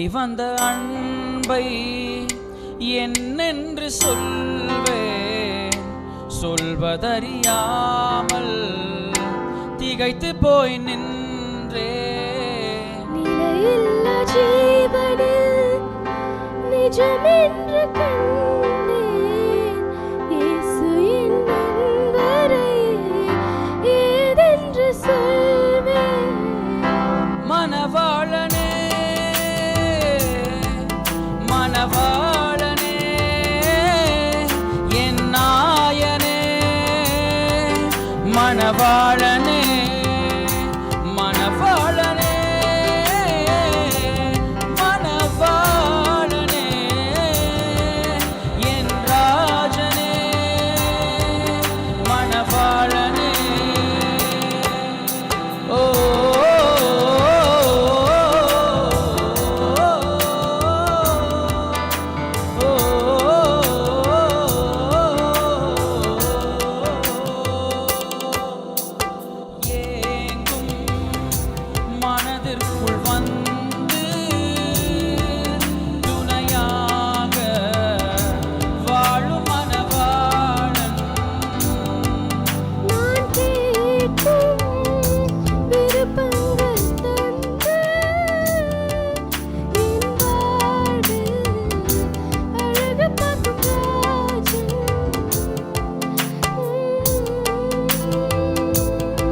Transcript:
வெளிவந்த அன்பை என்னென்று சொல்வேன்? சொல்வதறியாமல் திகைத்து போய் நின்றே ஜீவனில் நிஜமென்று மனவாழ மணவாழனே